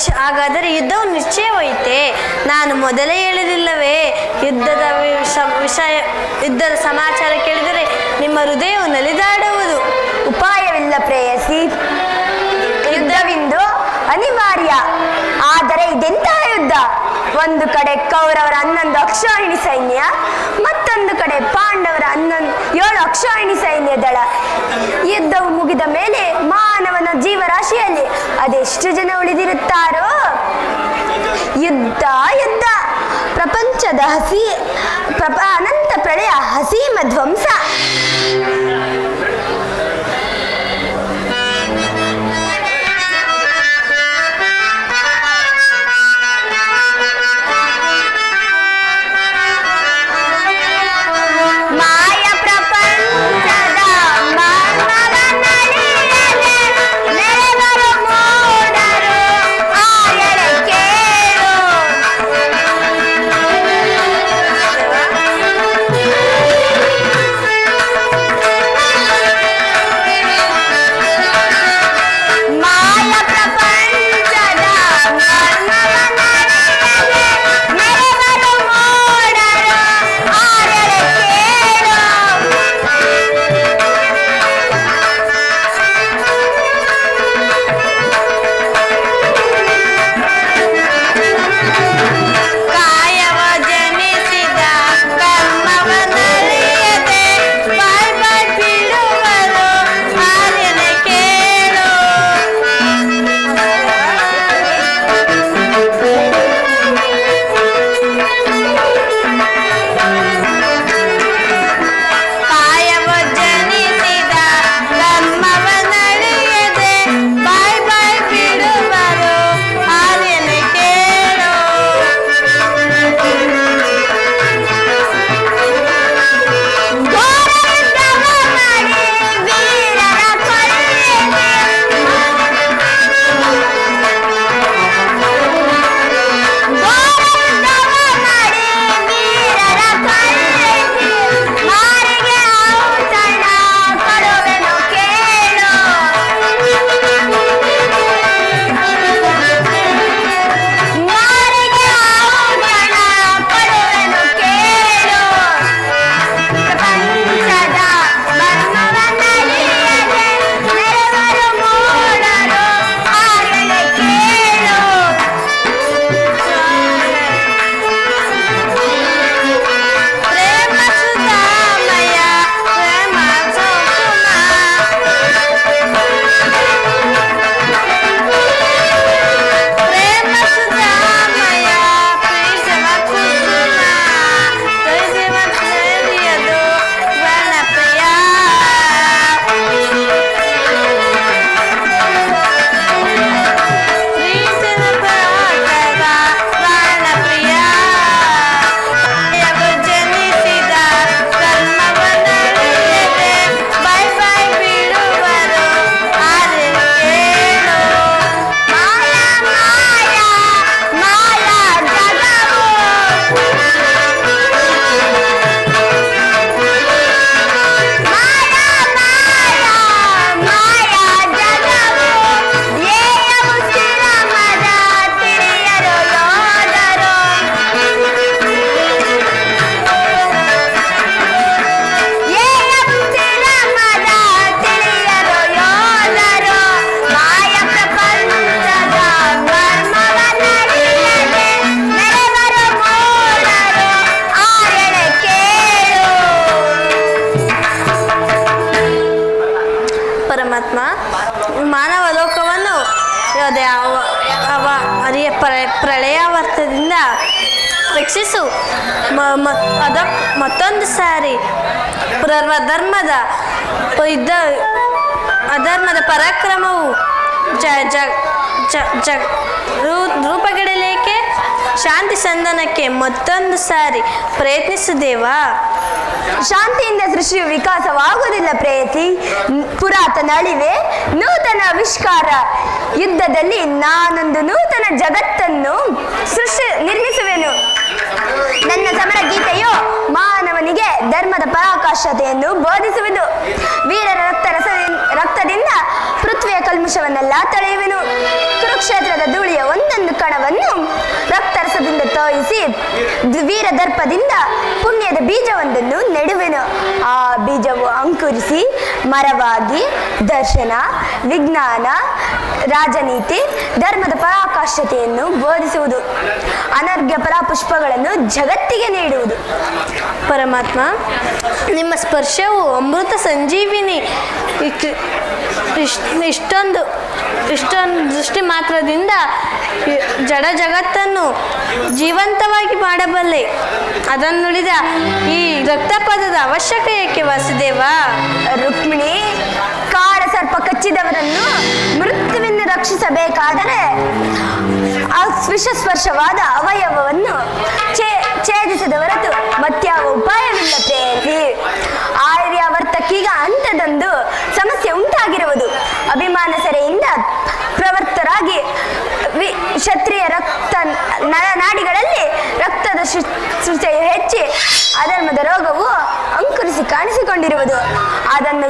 ನಿಶ್ಚಯ ಹಾಗಾದರೆ ಯುದ್ಧವು ನಿಶ್ಚಯವಾಯಿತೆ ನಾನು ಮೊದಲೇ ಹೇಳಲಿಲ್ಲವೇ ಯುದ್ಧದ ವಿಷ- ವಿಷಯ, ಯುದ್ಧದ ಸಮಾಚಾರ ಕೇಳಿದರೆ ನಿಮ್ಮ ಹೃದಯವು ನಲಿದಾಡುವುದು. ಉಪಾಯವಿಲ್ಲ ಪ್ರೇಯಸಿ. ಯುದ್ಧವಿಂದು ಅನಿವಾರ್ಯ. ಆದರೆ ಇದೆಂತಹ ಯುದ್ಧ? ಒಂದು ಕಡೆ ಕೌರವರ ಹನ್ನೊಂದು ಅಕ್ಷೋಹಿಣಿ ಸೈನ್ಯ, ಮತ್ತೊಂದು ಕಡೆ ಪಾಂಡವರ ಹನ್ನೊಂದು ಮುಗಿದ ಮೇಲೆ ಮಾನವನ ಜೀವರಾಶಿಯಲ್ಲಿ ಅದೆಷ್ಟು ಜನ ಉಳಿದಿರುತ್ತಾರೋ? ಯುದ್ಧ ಯುದ್ಧ. ಪ್ರಪಂಚದ ಹಸಿ, ಪ್ರಪ ಅನಂತ ಪ್ರಳಯ, ಹಸೀಮ ಧ್ವಂಸ. ಅದೇ ಅವ ಅವ ಅರಿಯ ಪ್ರ- ಪ್ರಳಯಾವರ್ತದಿಂದ ರಕ್ಷಿಸು ಅದ ಮತ್ತೊಂದು ಸಾರಿ. ಧರ್ಮದ ಇದ್ದ ಅಧರ್ಮದ ಪರಾಕ್ರಮವು ಜ ಜ ಜ ಜ, ರೂ- ರೂಪಗಿಡಲಿಕ್ಕೆ ಶಾಂತಿ ಸಂಧಾನಕ್ಕೆ ಮತ್ತೊಂದು ಸಾರಿ ಪ್ರಯತ್ನಿಸು ದೇವಾ ಶಾಂತಿಯಿಂದ ಸೃಷ್ಟಿಯು ವಿಕಾಸವಾಗುವುದಿಲ್ಲ ಪ್ರೇತಿ ಪುರಾತನ ಅಳಿವೆ ನೂತನ ಆವಿಷ್ಕಾರ ಯುದ್ಧದಲ್ಲಿ ನಾನೊಂದು ನೂತನ ಜಗತ್ತನ್ನು ಸೃಷ್ಟಿ ನಿರ್ಮಿಸುವೆನು. ನನ್ನ ಸಮರ ಗೀತೆಯು ಮಾನವ ಅವನಿಗೆ ಧರ್ಮದ ಪರಾಕಾಷ್ಠತೆಯನ್ನು ಬೋಧಿಸುವುದು ವೀರರ ರಕ್ತ ರಕ್ತದಿಂದ ಪೃಥ್ವಿಯ ಕಲ್ಮಶವನ್ನೆಲ್ಲ ತಳೆಯುವೆನು. ಕುರುಕ್ಷೇತ್ರದ ಧೂಳಿಯ ಒಂದೊಂದು ಕಣವನ್ನು ರಕ್ತರಸದಿಂದ ತೋಯಿಸಿ ವೀರ ದರ್ಪದಿಂದ ಪುಣ್ಯದ ಬೀಜವೊಂದನ್ನು ನೆಡುವೆನು. ಆ ಬೀಜವು ಅಂಕುರಿಸಿ ಮರವಾಗಿ ದರ್ಶನ, ವಿಜ್ಞಾನ, ರಾಜನೀತಿ, ಧರ್ಮದ ಪರಾಕಾಷ್ಠತೆಯನ್ನು ಬೋಧಿಸುವುದು. ಅನರ್ಘ್ಯ ಪರಾಪುಷ್ಪಗಳನ್ನು ಜಗತ್ತಿಗೆ ನೀಡುವುದು. ಪರಮಾತ್ಮ, ನಿಮ್ಮ ಸ್ಪರ್ಶವು ಅಮೃತ ಸಂಜೀವಿನಿ. ಇಷ್ಟೊಂದು ಇಷ್ಟೊಂದು ದೃಷ್ಟಿ ಮಾತ್ರದಿಂದ ಜಡ ಜಗತ್ತನ್ನು ಜೀವಂತವಾಗಿ ಮಾಡಬಲ್ಲೆ. ಅದನ್ನು ನುಡಿದ ಈ ರಕ್ತಪದದ ಅವಶ್ಯಕ ಏಕೆ ವಾಸುದೇವ? ರುಕ್ಮಿಣಿ, ಕಾಡ ಸರ್ಪ ಕಚ್ಚಿದವರನ್ನು ಮೃತ್ಯುವಿಂದ ರಕ್ಷಿಸಬೇಕಾದರೆ ಆ ವಿಷಸ್ಪರ್ಶವಾದ ಅವಯವವನ್ನು ಛೇ ಛೇದಿಸದ ಹೊರತು ಮತ್ಯಾವ ರಕ್ತದ ಶುಚಿ ಹೆಚ್ಚಿ ಅಧರ್ಮದ ರೋಗವು ಅಂಕುರಿಸಿ ಕಾಣಿಸಿಕೊಂಡಿರುವುದು. ಅದನ್ನು